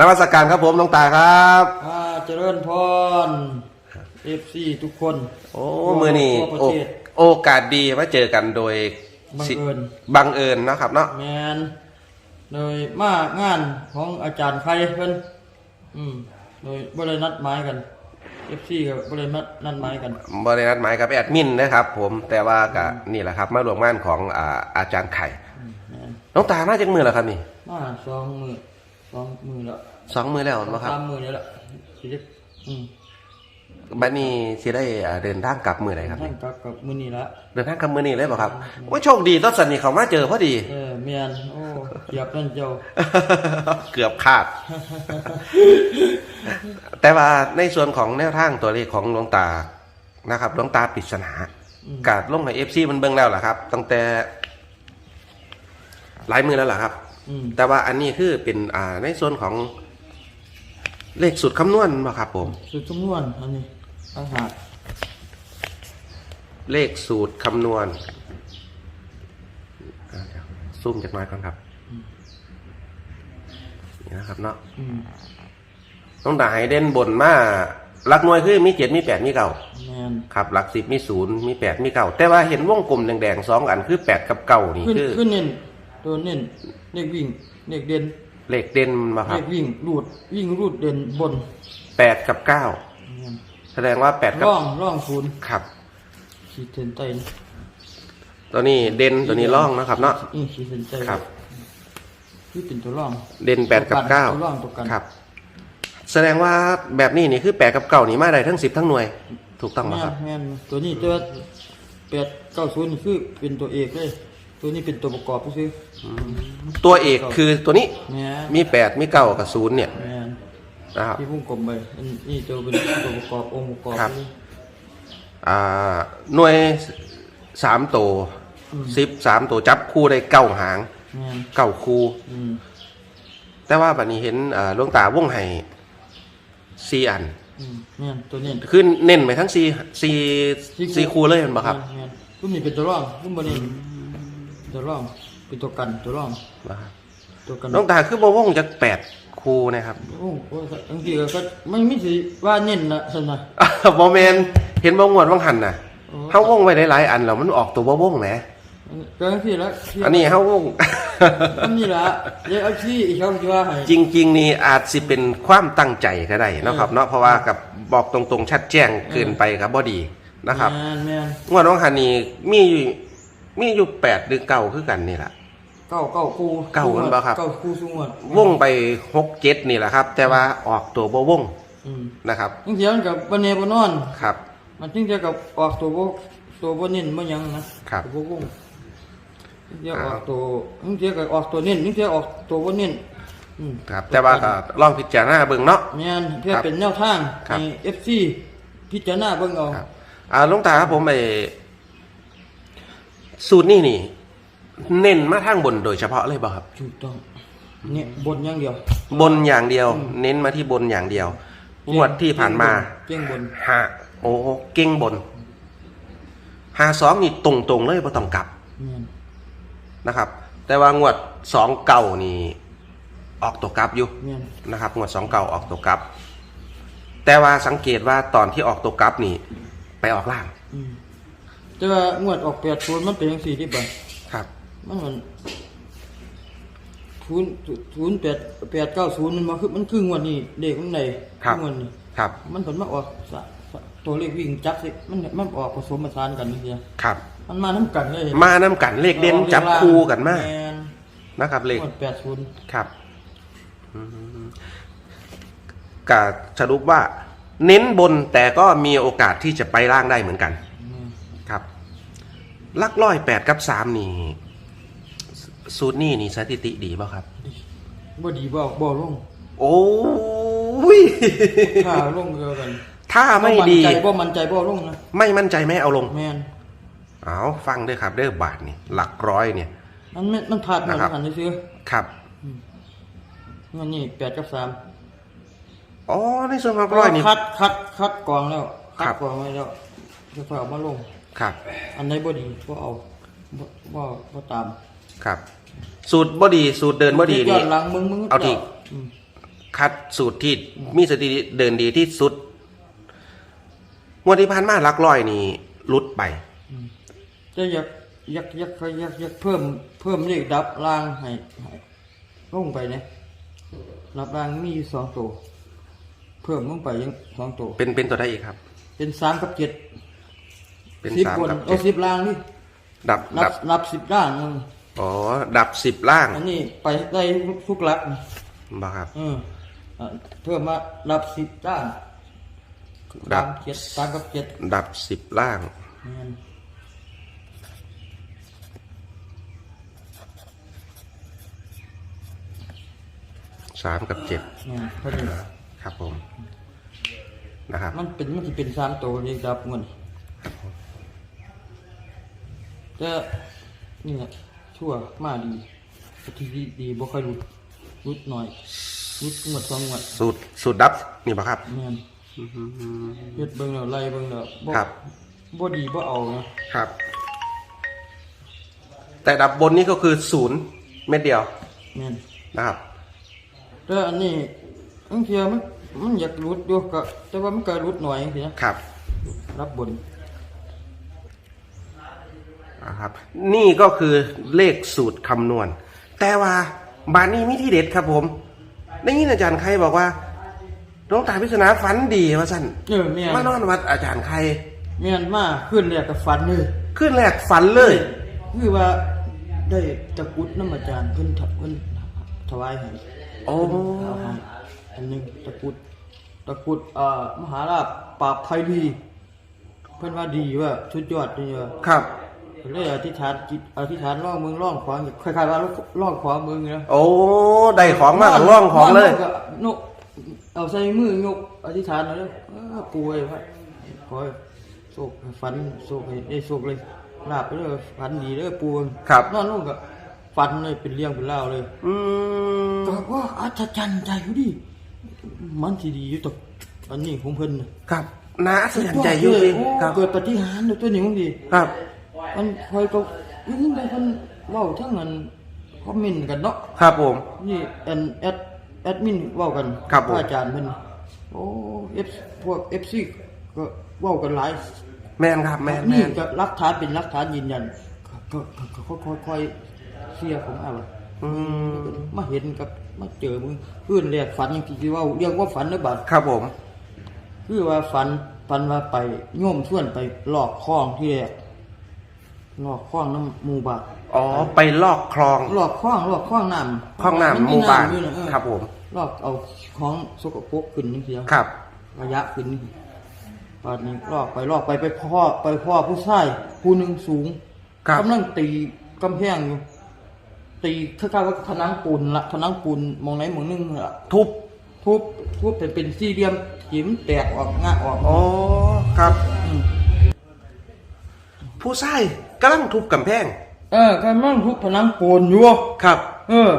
นมัสการครับผมน้องตาครับอ่าเจริญพรเอฟซีทุกคนโอ้มือนี่ทั่วประโอเทศโอกาสดีมาเจอกันโดยบังสิเอิญบังเอิญเนาะครับเนาะแมนโดยมางานของอาจารย์ใครเพิ่นอืมโดยบรินัดหมายกันเอฟซีกับบรินัดนัดหมายกันบริษัทหมายกับแอดมินนะครับ ผมแต่ว่ากับนี่แหละครับ มารวมงานของอ่าอาจารย์ไข่อืมแมนน้องตามาจากมือแล้วครับนี่มาสองมือ สองมือแล้วสองมือแล้วนะครับสามมือนี่แหละสิเด็กอืมบัดนี้สิได้อ่าเดินทางกลับมือไหนครับท่านกับกับมือนี่ละเดินทางกลับมือนี่เลยเปล่าครับโอ้ยโชคดีต้นสันนี่เขามาเจอพอดี เออแมนโอ้เหยียบนั่นเจ้า เกือบคาด แต่ว่าในส่วนของแนวทางตัวเลขของหลวงตานะครับหลวงตาปริศนากาดลงในเอฟซีมันเบิ่งแล้วล่ะครับ ตั้งแต่หลายมือแล้วล่ะครับ อืมแต่ว่าอันนี้คือเป็นอ่าในส่วนของเลขสุดคำนวณบ่ครับผม สุดจำนวนอันนี้อาหารเลขสูตรคำนวณอ่าเดี๋ยวซูมจากหน้อยก่อนครับนี่นะครับเนาะอืมต้องด่าให้เด่นบนมาหลักหน่วยคือมีเจ็ดมีแปดมีเก้าแมนครับหลักสิบมีศูนย์มีแปดมีเก้าแต่ว่าเห็นวงกลมแดงๆสองอันคือแปดกับเก้านี่ขึ้นคือขึ้นเน้น ตัวเน้นเลขวิ่งเลขเด่นเลขเด่นมาคเลรับขวิ่งรูดวิ่งรูดเด่นบนแปดกับเก้าแม่นแสดงว่าแปดกับร่องร่องศูนย์ครับขีดเส้นใต้ตัวนี้เด่นตัวนี้ล่องนะครับเนาะ นี่ขีดเส้นใต้ครับคือเป็นตัวร่อง เด่นแปดกับเก้าตัวร่องตัวกัน ครับ แสดงว่าแบบนี้นี่คือแปดกับเก้านี่มาได้ทั้งสิบทั้งหน่วย ถูกต้องไหมแม่คนรับแม่นตัวนี้ตัวแปดเก้าศูนย์นี่คือเป็นตัวเอกเลย ตัวนี้เป็นตัวประกอบก็คือตัวเอกคือตัวนี้แม่นมีแปดมีเก้ากับศูนย์เนี่ยแม่นนะครับ ที่พุ่งกลมไปอันนี่ตัวเป็นตัวประกอบองค์ประกอบครับอ่าหน่วยสามตัวสิบสามตัวจับคู่ได้เก้าหางแม่นเก้าคู่ อืมแต่ว่าบัดนี้เห็นอ่าหลวงตาวงไห้สี่อัน อืมแม่นตัวนี้ขึ้นเน้นไปทั้งสี่สี่สี่คู่เลยแมันบ่ครับแม่นรุ่นนี้เป็นตัวร่องรุ่นบนนี้ ตัวร่องเป็นตัวกันตัวร่องตัวกันหลวงตาคือบ่วงจากแปดคู่นะครับ โอ้โหบางทีก็ไม่ไม่สิว่าเน้นนะสนะบอแมนเห็นบ่งวดว่างหันน่ะโอ้เฮาวงไว้ได้หลายอันแล้วมันออกตัวบ่วงแหมก็บางทีแล้วที่อันนี้เฮาวงอันนี้ละเดี๋ยวเอาที่อีกเขาจะว่าให้จริง ๆ นี่อาจสิเป็นความตั้งใจก็ได้เนาะครับเนาะเพราะว่ากับบอกตรงๆชัดแจ้งเกินไปครับบ่ดีนะครับแม่นแม่นงวดว่างหันนี่มีอยู่ มีอยู่แปดหรือเก้าคือกันนี่แหละ เก้าเก้าคู่เก้ามันบ่ครับ เก้าคู่สูงวดวงไปหกเจ็ดนี่แหละครับ แต่ว่าออกตัวบ่วงอืมนะครับบางทีมันกับบันเนบนอน ครับ มันจึงจะกับออกตัวบ่ตัวบ่เน้นบ่หยังนะครับตัวบ่วงเดี๋ยวออกตัวบางทีก็ออกตัวเน้นบางทีออกตัวบ่เน้นอืมครับ แต่ว่าก็ลองพิจารณาเบิ่งเนาะ แม่นเพื่อครับเป็นแนวทางครับให้ FC พิจารณาเบิ่งเอา ครับอ่าหลุงตาครับผมไอ สูตรนี่นี่ เน้นมาทางบนโดยเฉพาะเลยบ่ครับ ถูกต้อง เนี่ยบนอย่างเดียว บนอย่างเดียว เน้นมาที่บนอย่างเดียวงวดที่ผ่านมาเก่งบนหาโอ้เก่งบนหาสองนี่ตรงตรงๆเลยบ่ต้องกลับแม่นนะครับ แต่ว่างวดสองเก่านี่ ออกตัวกลับอยู่แม่นนะครับงวดสองเก่าออกตัวกลับ แต่ว่าสังเกตว่าตอนที่ออกตัวกลับนี่ ไปออกล่างอืม แต่ว่างวดออก8ศูนย์มันเป็นจังซี่ที่บ่ครับ มันมันศูนย์ศูนย์แปดแปดเก้าศูนย์มันมาคือมันคืองวดนี้เด็กมันไหนครับ งวดนี้ครับ มันผลมาออกสะสะตัวเลขวิ่งจับสิมันมันออกผสมผสานกันนี่เดียวครับ มันมาน้ำกันเลยมาน้ำกันเลขเด่นจับคู่กันมาแม่นนะครับเลขงวดแปดศูนย์ครับอืมกาสรุปว่า เน้นบนแต่ก็มีโอกาสที่จะไปล่างได้เหมือนกันครับ ลักร้อยแปดกับสามนี่สสูตรนี่นี่สถิติดีป่ะครับ บ่ดีบ่บ่ลงโอ้ย ถ้าลงเดียวกันถ้าไม่ดี บ่นใจบ่มันใจบ่ลงนะไม่มั่นใจไม่เอาลง แม่นเอาฟังด้วยครับเด้อบาทนี่หลักร้อยเนี่ย มันไม่มันพลาดมันนะครับ หันซื้อครับงวดนี้แปดกับสามอ๋อในส่วนของร้อยนี่ คัดคัดคัดกรองแล้วคัครัดบกรองไว้แล้วจะค่อยเอามาลง ครับ อันไหนบ่ดีก็เอาบ่บ่บ่ตามครับ สูตรบอดีสูตรเดินบอดีย้นี่อนหลังมึงมึงเอาที่อืมคคัดสูตรที่มีสถิติเดินดีที่สุดงวดที่ผ่านมาหลักร้อยนี่หลุดไปจะอยากอยากอยากอยากอยากเพิ่มเพิ่มเลขดับล่างให้ให้ลงไปเนี่ยดับล่างมีอยู่สองตัว เพิ่มลงไปยังสองตัวเป็นเป็นตัวได้อีกครับ เป็นสามกับเจ็ด เป็นสิบสามคนกับเอาเจ็ดสิบล่างนี่ดับนัดับบ นับสิบล่างนึงอ๋อ ดับสิบล่างอันนี้ไปได้ทุกหลักนี่บ่ครับ เอออะเพิ่มมานับสิบล่างดัสาบมเจ็ดสามกับเจ็ดดับสิบล่างแม่นสามกับเจ็ดแม่นเท่านี้ครับผม นะครับ มันเป็นมันจะเป็นสามตัวเลขดับเงิน แต่นี่แหละชั่วมาดีทีดีดีบ่ค่อยรุดรุดหน่อยรุดงวดสองงวดสูตรสูตรดับนี่ป่ะครับ แม่นเฮ็ดเบิ่งแล้วไล่เบิ่งแล้วบ่ครับ บ่ดีบ่เอานะครับ แต่ดับบนนี่ก็คือศูนย์เม็ดเดียวแม่นนะครับ แต่อันนี้บางเทีมันมันอยากรุดอยู่ก็แต่ว่ามันก็รุดหน่อยจังซี่นะครับ รับบน นะครับ นี่ก็คือเลขสูตรคำนวณ แต่ว่าบานนี้มีที่เด็ดครับผมได้ยินอาจารย์ใครบอกว่าน้องตาพิศนาฝันดีว่าสั่นเออแม่นมานอนวัดอาจารย์ใครแม่นมาขึ้นแรกก็ฝันเลยขึ้นแรกฝันเลยคือว่าได้ตะกรุดน้ำอาจารย์เพิ่นถเพิ่นถวายให้โอ้เอาให้อันหนึงตะกรุดตะกรุดอ่ามหาราชปราบภัยดี เพิ่นว่าดีว่าสุดยอดดีว่าครับ เพิ่นเลยอธิษฐานจิตอธิษฐานร่องเมืองร่องขวางคล้ายๆว่าร่องขวางเมืองนะโอ้ได้ของมากร่องของเลยก็นกเอาใส่มือยกอธิษฐานเอาเลยเออป่วยว่าขอให้โชคให้ฝันโชคให้ได้โชคเลยลาบไปเลยฝันดีเลยปูครับนอนลงก็ฝันเลยเป็นเรื่องเป็นเล่าวเลย อืมก็ว่าอัศจรรย์ใจอยู่ดิมันสิดีอยู่ตกอันนี้ของเพิ่นน่ะครับน่าอัศจรรย์ใจอยู่จริงโอ้ครับเกิดปฏิหารย์ตัวนี้ของดีครับ มันคอยก็ยิ่งได้เพิ่นเว้าทั้งนั้นคอมเมนต์กันเนาะครับผม นี่แอนแอดแอดมินเว้ากันครับผม พะอาจารย์เพิ่นโอ้เอฟพวก FC ก็เว้ากันหลาย แม่นครับแม่นแม่นี่นก็หลักฐานเป็นหลักฐานยืนยันก็ก็ก็ก็ค่อยๆเสียผมเอาว่าอืมมาเห็นกับมาเจอมึงเพื่อนเรียกฝันอย่างที่ว่าเรียกว่าฝันนะบัดครับผม คือว่าฝันฝันว่าไปโยมชวนไปลอกคลองที่แรก ลอกคลองน้ำหมู่บ้านอ๋อ ไปลอกคลอง ลอกคลองลอกคลองน้ำคลองน้ำมัหมู่บ้านอยู่ะเออครับผม ลอกเอาของสกปรกขึ้นนี่เสียครับ ระยะขึ้นนี่ตอนนี้ลอกไปลอกไปไปพ่อไปพ่อผู้ชายผู้หนึ่งสูงครับกำลังตีกำแพงอยู่ตีคล้ายๆว่าผนังปูนละผนังปูนมองไหนมองนึงละทุบทุบทุบเป็นเป็นสี่เหลี่ยมหิมแตกออกงะออกอ๋อครับอืม ผู้ชายกำลังทุบกำแพง เออกำลังทุบผนังปูนอยู่ครับ เออ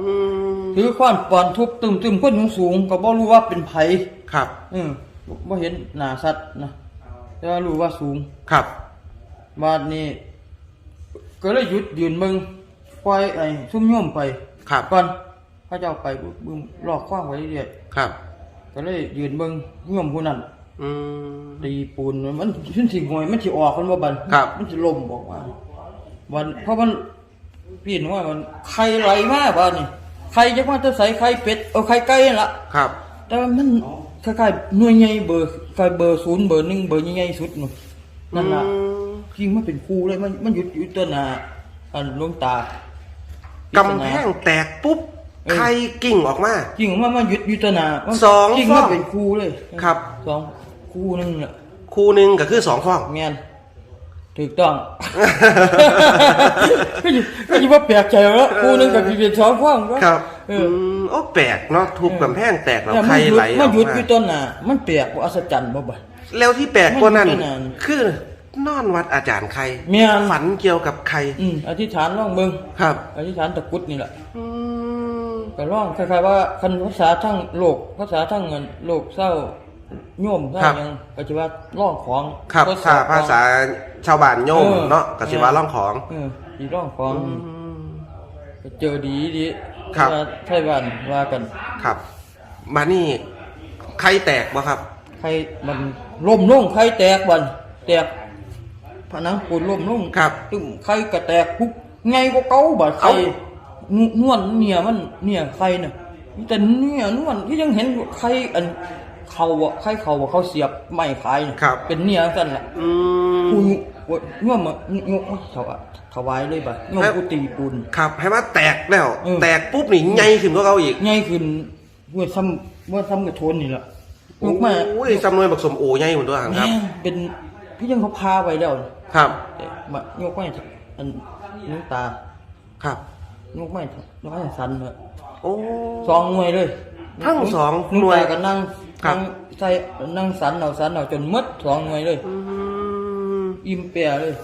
อืมถือค้อนปอนทุบตึมตึมคนสูงๆก็บ่รู้ว่าเป็นไผครับเออบ่เห็นหน้าสัตว์นะแต่ว่ารู้ว่าสูงครับบาดนี้ก็เลยหยุดยืนมึงปล่อยไอ้ซุ่มโยมไปครับก่อนพระเจ้าไปบึ้มลอกขว้างไว้เรื่อยครับๆก็เลยยืนเบิ่งโยมผู้นั้น อืม ตีปูนมันขึ้นสิหวยมันสิออกมันบ่บันครับ มันสิล่มบอกว่า วัน เพราะมันปีนว่ามันไข่ไหลมาบ้านนี่ไข่จักมาจะใส่ไข่เป็ดเอาไข่ไก่นั่นล่ะครับ แต่ว่ามันคล้ายๆหน่วยใหญ่เบอร์คล้ายเบอร์ศูนย์เบอร์หนึ่งเบอร์ใหญ่ๆสุดนู่นนั่นล่ะอืม จริงมันเป็นครูเลยมันมันหยุดอยู่ตัวหน้าอันหลวงตา กำแพงแตกปุ๊บเออ ไข่กิ่งออกมา จริงว่ามันหยุดอยู่ตัวหน้ามันสองจริงฟมัอนงเป็นครูเลยครับ สอง ครูหนึงน่ะคู่หนึ่งก็คือสองฟอง แม่นถูกต้อง ก็อยู่ก็อยู่ว่าแปลกใจแล้วครูหนึงกับพี่เป็นสองฟ้องก็ครับเออือมโอ้แปลกเนาะทุบกำแพงแตกแล้วเนี่ยไข่มันหยุไหลดอมัอนกหยุดมาอยู่ตัวหน้ามันแปลกว่าอัศจรรย์บ่บ่ แล้วที่แปลกกว่านั้น มันอยู่ที่ไหนคือนอนวัดอาจารย์ใครแม่น ฝันเกี่ยวกับใครอืมอธิษฐานร่องเบิ่งครับ อธิษฐานตะกรุดนี่แหละ อืม ก็ร้องคล้ายๆว่าคันภาษาทั้งโลกภาษาทั้งเงินโลกเศร้า โยมเศร้าหยังก็จะว่าร้องของครับทดสถ้าอบภาษาชาวบ้านโยมเออเนาะกสิว่าล่องของ เอออีร้องของก็เจอดีดีครับ ว่าไทยบ้านว่ากัน ครับบาดนี้ใครแตกบ่ครับ ใครมันล่มลงใครแตกบันแตกผนังปูนล่มลงครับตึ้มใครก็แตกปุ๊บไงก็เก่าบัดใครเอ้านนวลเนี่ยมันเนี่ยใครน่ะมีแต่เนี่ยนวลที่ยังเห็นใครอัน เขาอะใครเขาอะเขาเสียบไม้ขายน่ะครับ เป็นเนี่ยสั่นล่ะอืม ปูยุย่อมยกเขาอะถวายเลยบัดย่อมครับ กูตีปูน ครับให้ว่าแตกแล้วเออแตกปุ๊บนี่ใหญ่ขึ้นกว่าเขาอีกง่ายขึ้นเมื่อซ้ำเมื่อซ้ำกับโทนนี่แหละยกมาโอ้ยจำนวนบักสมโอใหญ่เหมือนตัวหันครับ แม่งเป็นพี่ยังเขาพาไปแล้วครับ แต่มายกไม่อันน้ำตาครับ ยกไม่ยกไม่สันเลยโอ้สองหน่วยเลย ทั้งสองหหน่น่ววยยก็นั่งครับ นั่งใส่นั่งสันเอาสันเอาจนหมดสองหน่วยเลย อืมอิ่มเปียเลย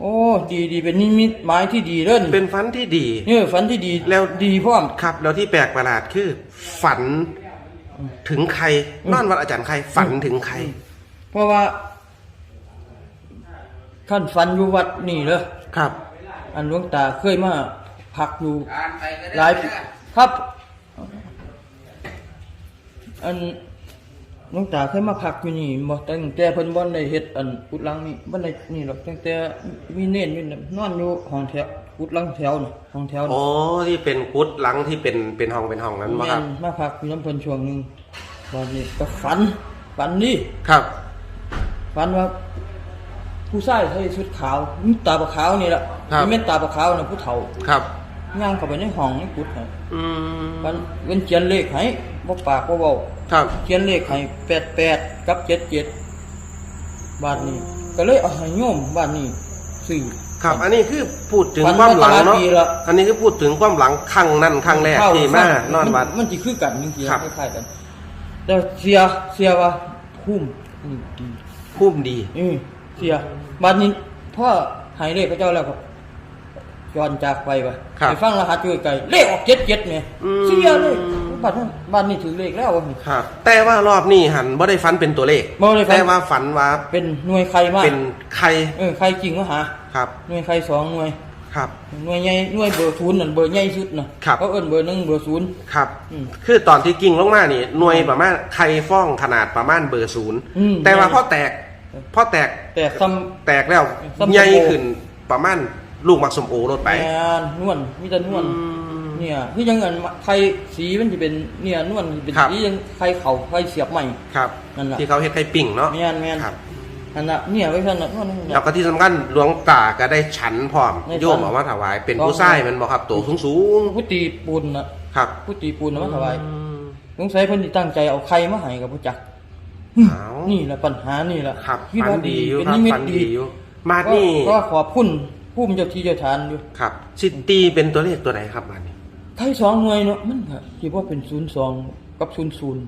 โอ้ดีดีเป็นนิมิตหมายที่ดีเด้นเป็นฝันที่ดี เนี่ยฝันที่ดีแล้ว ดีพร้อม ครับ แล้วที่แปลกประหลาดคือ ฝันถึงใครนอนวัดอาจารย์ใคร ฝันถึงใคร เพราะว่าขั้นฝันอยู่วัดนี่เลยครับ อันหลวงตาเคยมาพักอยู่หลายปีครับ อันหลวงตาเคยมาพักอยู่นี่บ่ตั้งแต่เพิ่นบ่ได้เฮ็ดอันกุดหลังนี่บ่ได้นี่หรอกตั้งแต่มีเน้นอยู่นั่นนอนอยู่ห้องแถวกุดหลังแถวน่ะห้องแถวน่ะโอ้ที่เป็นกุดหลังที่เป็นเป็นห้องเป็นห้องนั้นมาครับแม่นมาพักอยู่น้ำเพิ่นช่วงหนึงบัดนี้ก็ฝันฝันนี่ครับ ฝันว่า ผู้ชายใส่ชุดขาวมีตาปะขาวนี่ล่ะครับ มีแม่นตาปะขาวน่ะผู้เฒ่าครับ ย่างเข้าไปในห้องในกุดน่ะอืมมันเงินเขียนเลขให้ บ่ปากบ่เว้าครับ เขียนเลขให้แปดแปดกับเจ็ดเจ็ดบาทนี้ ก็เลยเอาให้โยมบาทนี้ซื้อครับ อันนี้คือพูดถึงฝันความหลังมาตลอดเนาะปีละ อันนี้คือพูดถึงความหลังครั้งนั้นครั้งแรกเข้ที่มานอนวัด มันสิคือกันจริงครับๆคล้ายๆกัน แต่เสียเสียว่าคุ้มอืมดี พุ่มดี อืมเสียบาทนี้พ่อให้เลขพระเจ้าแล้วก็ย้อนจากไปไปครับไปฟังรหัสอยู่ไกลเลขออกเจ็ดเจ็ดเนี่ยอืม เสียเลย บาทนั้นบาทนี้ถือเลขแล้ววะครับ แต่ว่ารอบนี้หันบ่ได้ฝันเป็นตัวเลขบ่ได้ฝัน แต่ว่าฝันว่าเป็นหน่วยใครมากเป็นใครเออใครจริงวะหาครับหน่วยใครสองหน่วย ครับ หน่วยใหญ่หน่วยเบอร์ศูนย์นั่นเบอร์ใหญ่สุดนะครับ เขาเอิ้นเบอร์หนึ่งเบอร์ศูนย์ ครับ อืมคือตอนที่กิ่งลงมานี่หน่วยประมาณใครฟ้องขนาดประมาณเบอร์ศูนย์อืม แต่ว่าพอแตกพอแตกแต่ซ้ แตกแล้วส้มโอใหญ่ขึ้นประมาณลูกมักสมโอรถำไปแอนนวลมีแต่นวลอืม เนี่ยที่ยังเงินไข่สีมันจะเป็นเนี่ยนวลเป็นครับสียังไข่เข่าไข่เสียบใหม่ครับนั่นล่ะที่เขาเฮ็ดไข่ปิ่งเนาะแม่นแม่นครับนั่นน่ะเนี่ยไว้ท่านน่ะนวลนั่นแล้วน่ะก็ที่สำคัญหลวงตาก็ได้ฉันพร้อมได้ฉันโยมเออกมาถวาย เป็นต้องผู้ชายแมันบอกครับตัวสูงสูงผู้ตีปูนน่ะๆครับผู้ตีปูนน่ะมาถวายอืมสงสัยเพิ่นสิตั้งใจเอาไข่มาให้กับผู้จักอ้าวนี่แหละปัญหานี่แหละครับคิดฝันว่าดีอยู่เป็นครับนิมิตฝันดีดีอยู่มาดนี่ก็ขอบคุณผู้มีเจ้าที่เจ้าทานอยู่ครับซิตีเป็นตัวเลขตัวไหนครับมาดนี่ ไทยสองหน่วยเนาะมันก็คิดว่าเป็นศูนย์สองกับศูนย์ศูนย์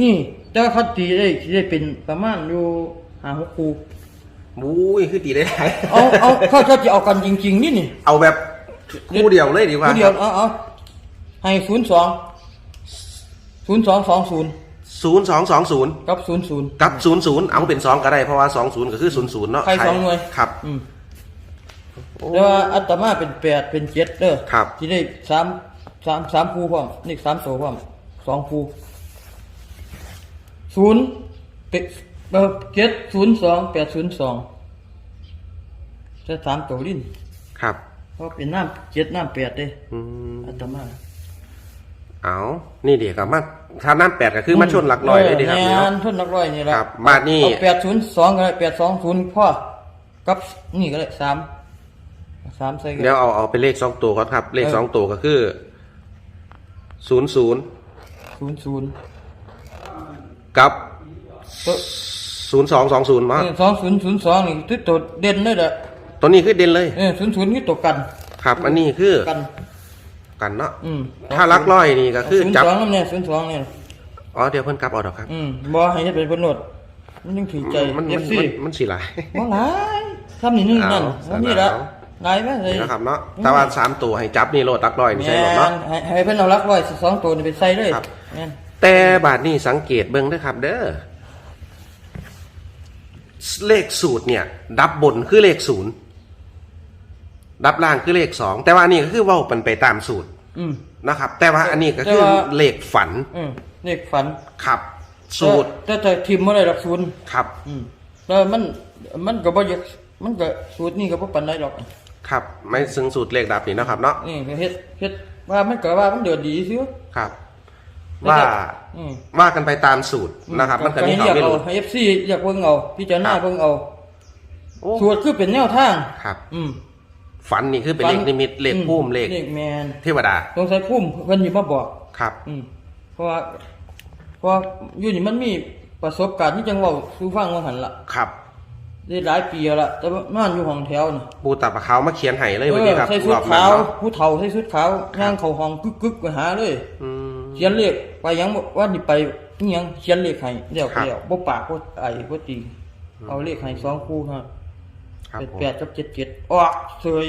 นี่แต่ว่าคัดตีได้สิได้เป็นประมาณอยู่หาหกคูบุ้ยคือตีได้ไหนเอาเอาถ้าถ้าจะเอากันจริง ๆ นี่นี่เอาแบบคู่เดียวเลยดีกว่าผู้เดียวเอาเอาให้ศูนย์สองศูนย์สองสองศูนย์ศูนย์สองสองศูนย์กับศูนย์ศูนย์กับศูนย์ศูนย์เอาเป็นสองก็ได้เพราะว่าสองศูนย์ก็คือศูนย์ศูนย์เนาะใครสองหน่วยครับ อืม แต่ว่าอัตมาเป็นแปดเป็นเจ็ดเด้อครับ ที่ได้สามสามสามคูพร้อมนี่สามโสพร้อมสองคูศูนย์เป็ดเออเจ็ดศูนย์สองแปดศูนย์สองจะสามตัวลิ้นครับ เพราะเป็นน้ำเจ็ดน้ำแปดเด้อืมอัตมาเอานี่เดี๋ยวกับมาถ้าน้ำแปดก็คือมาชนหลักลอยเลยดีครับเอนี่อเนาะแม่นชนหลักร้อยนี่แหละครับมานี่ เอาแปดศูนย์สองก็ได้แปดสองศูนย์พ่อกับนี่ก็ได้สาม สามใส่กันเดี๋ยวเอาเอาเป็นเลขสองตัวก่อนครับ เลขเออสองตัวก็คือศูนย์ศูนย์ศูนย์ศูนย์กับตัวศูนย์สองสองศูนย์มาสองศูนย์ศูนย์สองนี่ตัวตัวเด่นเลยเด้อตัวนี้คือเด่นเลยเออศูนย์ศูนย์นี่ตัวกัน ครับ อันนี้คือกันกันเนาะอืมถ้าลักร้อยนี่ก็คือศูนย์จับสองนั่นเนี่ยศูนย์สองเนี่ยอ๋อเดี๋ยวเพิ่นกลับเอาดอกครับ อืมบ่ให้จะเป็นคนโนดมันยังถือใจมันเอมันฟซีมันมันสีหลายบ่หลายทำนี่นี่นั่นเอาแล้วนี่ละเอา หลายไหมเลยนี่นะครับเนาะแต่ว่าสามตัวให้จับนี่โลดลักร้อยนี่ใช่หรอเนาะแม่นให้ให้เพิ่นเอาลักร้อยสองตัวนี่ไปใส่เลยครับ แม่นแต่บาทนี่สังเกตเบิ่งเด้อครับ เด้อเลขสูตรเนี่ย ดับบนคือเลขศูนย์ดับล่างคือเลขสองแต่ว่านี่ก็คือเว่าเป็นไปตามสูตรอืม นะครับ แต่ว่าอันนี้ก็แต่คือว่า เลขฝันอืมเลขฝันครับ สูตรแต่แต่ทีมบ่ได้หลักศูนย์ครับ อืมแล้วมันมันก็บ่อยากมันก็สูตรนี้ก็บ่ปานใดหรอก ครับไม่ซึ่งสูตรเลขดับนี่นะครับเนาะนี่ก็เฮ็ดเฮ็ดว่ามันก็ว่ามันเดือดดีซิวครับ ว่าอืมว่ากันไปตามสูตรนะครับ มันก็มีให้เขาเรียกไม่เอารู้ให้ FC อยากเบิ่งเอาพิจารณาครับเบิ่งเอาโอ้สูตรคือเป็นแนวทางครับ อืมฝันนี่คือเป็นเลขนิมิตเลขพุ่มเลขเลขแมนเทวดาสงสัยพุ่มเพิ่นสิมาบอกครับ อืมเพราะว่าเพราะว่าอยู่นี่มันมีประสบการณ์ที่จังเว้าสู่ฟังว่าหั่นล่ะครับ ได้หลายปีแล้วล่ะแต่ว่านอนอยู่ห้องแถวน่ะปูตาปะเขามาเขียนไห้เลยเอวันอนี้ครับใส่ชุรดอบนั้นขาวเนาะผู้เฒ่าใส่ชุดขาวย่างเข้าห้องกึกๆไปหาเลยอืมเขียนเลขไปยังบ่ว่านี่ไปอิหยังเขียนเลขให้เดี๋ยวครับเดี๋ยวบ่ปากบ่ไอ้บ่ตีเอาเลขให้สองคู่ฮะครับเป็นผมแปดกับเจ็ดเจ็ดออกเสย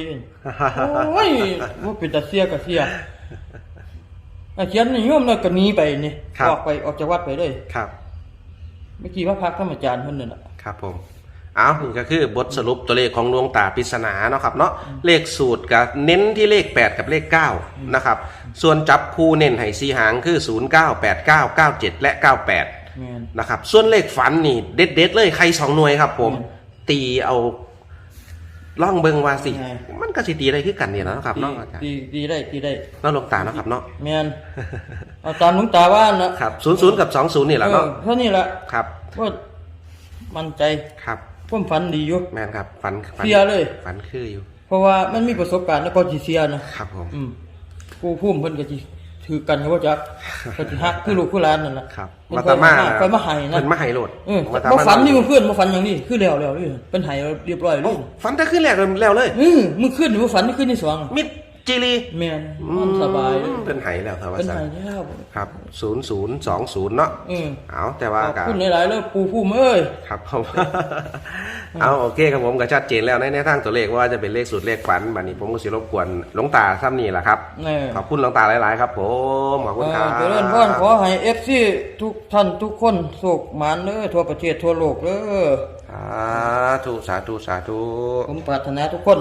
โอ้ยว่าเป็นตาเสียก็เสียอะเขียนนี่โยมแล้วก็หนีไปนี่ครับออกไปออกจากวัดไปเลยครับเมื่อกี้ว่าพักธรรมอาจารย์เพิ่นนั่นน่ะครับผม เอานี่ก็คือบทสรุปตัวเลขของดวงตาปริศนาเนาะครับเนาะเลขสูตรกับเน้นที่เลข 8 กับเลข9นะครับส่วนจับคู่เน้นให้สีหางคือ 0 9 8 9 9 7 และ 98แม่นนะครับส่วนเลขฝันนี่เด็ดเด็ดๆเลยใครสองหน่วยครับ ผมอืมตีเอาล่องเบิงว่าสิไงมันก็สิตีอะไรคือกันเนี่ยนะครับตีเนาะอาจารย์ตีตีได้ตีได้เนาะหลวงตาเนาะครับเนาะแม่นเอาตามหลวงตาว่านะครับศูนย์ศูนย์กับสองศูนย์นี่แหละเนาะออเท่านี้แหละครับ ว่ามั่นใจครับ ผมฝันดีอยู่แมนครับฝันฝันเสียเลย ฝันคืออยู่ เพราะว่ามันมีประสบการณ์แล้วก็สิเสียนะครับผมอืมกูพุ่มเพิ่นก็สิถือกันก็ว่าจักก็สิฮักคือลูกคือหลานนั่นล่ะครับเพิ่นวัค่ตอยมาค่อยมาให้นะเพิ่นมาให้โหลดเออวัตบ่มาฝันนี่มันขึ้นบ่ฝันอย่างนี้คือแล้วแล้วนี่เป็นให้เรียบร้อยเลโอ้ยฝันแต่ขึ้นแรกแล้วเลยเออมึงขึ้นนี่บ่ฝันนี่ขึ้นที่สองมิด จิรีแม่นมันสบายเลยอืมเป็นไห้แล้วครับว่าเป็นสันให้แล้วครับศูนย์ศูนย์สองศูนย์เนาะเออเอาแต่ว่าขอบกัคุณหลายๆเลยปู่พุ่มเอ้ย ครับผมเอาโอเคครับผมก็ชัดเจนแล้วในในทางตัวเลขว่าจะเป็นเลขสูตรเลขฝันบัดนี้ผมก็สิรบกวนหลวงตาซ้ำนี่แหละครับ แน่ ขอบคุณหลวงตาหลาย ๆ ครับผมขอบคุณครับ เจริญพรขอให้ FC ทุกท่านทุกคนสุขหมานเด้อทั่วประเทศทั่วโลกเด้อสาธุสาธุสาธุ ผมปรารถนาทุกคน